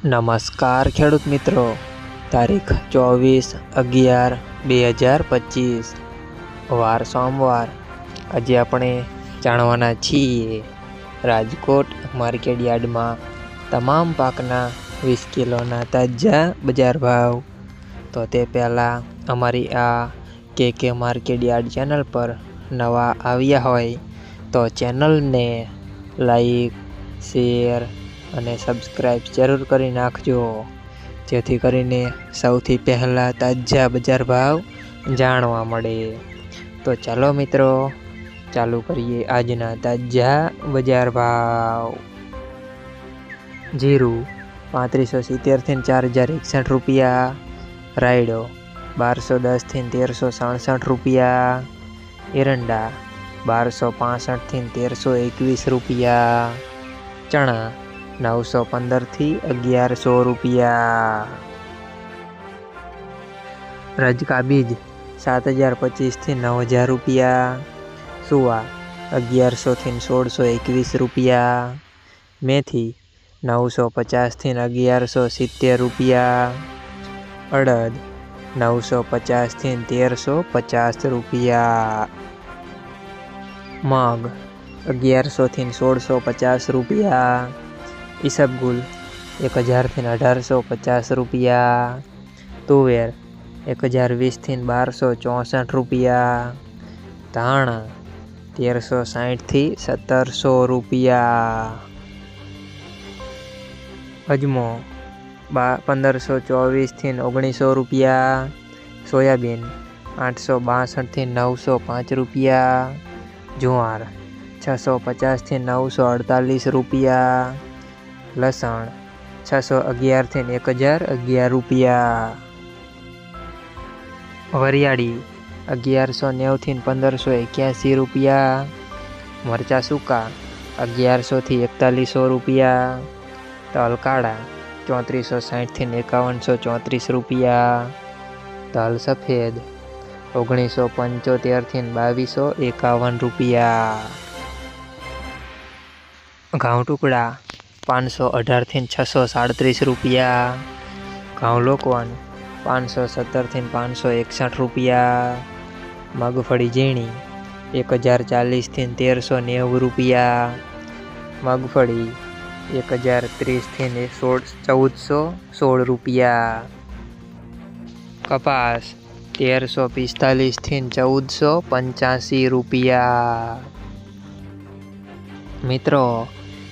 નમસ્કાર ખેડૂત મિત્રો. તારીખ ચોવીસ અગિયાર બે હજાર પચીસ. વાર સોમવાર. આજે આપણે જાણવાના છીએ રાજકોટ માર્કેટ યાર્ડમાં તમામ પાકના વીસ કિલોના તાજા બજાર ભાવ. તો તે પહેલાં અમારી આ કે કે માર્કેટ યાર્ડ ચેનલ પર નવા આવ્યા હોય તો ચેનલને લાઈક, શેર અને સબસ્ક્રાઈબ જરૂર કરી નાખજો. જેથી કરીને સૌથી પહેલાં તાજા બજાર ભાવ જાણવા મળે. તો ચાલો મિત્રો, ચાલુ કરીએ આજના તાજા બજાર ભાવ. જીરું પાંત્રીસો સિત્તેરથી ચાર હજાર એકસઠ રૂપિયા. રાયડો બારસો દસથી તેરસો સડસઠ રૂપિયા. એરંડા બારસો પાસઠથી તેરસો એકવીસ રૂપિયા. ચણા નવસો પંદરથી અગિયારસો રૂપિયા રજકા બીજ સાત હજાર પચીસથી નવ હજાર રૂપિયા સુવા અગિયારસોથી સોળસો એકવીસ રૂપિયા મેથી નવસો પચાસથી અગિયારસો સિત્તેર રૂપિયા અડદ નવસો પચાસથી તેરસો પચાસ રૂપિયા મગ અગિયારસોથી સોળસો પચાસ રૂપિયા ઈસબગુલ એક હજારથી અઢારસો પચાસ રૂપિયા. તુવેર. એક હજાર વીસથી બારસો ચોસઠ રૂપિયા. ધાણા. તેરસો સાઠથી સત્તરસો રૂપિયા. અજમો. બા, પંદરસો ચોવીસથી ઓગણીસો રૂપિયા. સોયાબીન. આઠસો બાસઠથી નવસો પાંચ રૂપિયા. જુવાર. છસો પચાસથી નવસો અડતાલીસ રૂપિયા. લસણ છસો અગિયારથી એક હજાર અગિયાર રૂપિયા. વરિયાળી અગિયારસો નેવથી પંદરસો એક્યાસી રૂપિયા. મરચાં સૂકા અગિયારસોથી એકતાલીસો રૂપિયા. તલ કાળા ચોત્રીસો સાઠથી એકાવનસો ચોત્રીસ રૂપિયા. તલ સફેદ ઓગણીસો પંચોતેરથી બાવીસો એકાવન રૂપિયા. ઘઉં ટુકડા પાંચસો અઢારથી છસો સાડત્રીસ રૂપિયા. ઘઉં લોકવાનું. પાંચસો સત્તરથી પાંચસો એકસઠ રૂપિયા. મગફળી ઝીણી. એક હજાર ચાલીસથી તેરસો નેવું રૂપિયા. મગફળી એક હજાર ત્રીસથી સોળ, ચૌદસો સોળ રૂપિયા. કપાસ તેરસો પિસ્તાલીસથી ચૌદસો પંચ્યાસી રૂપિયા. મિત્રો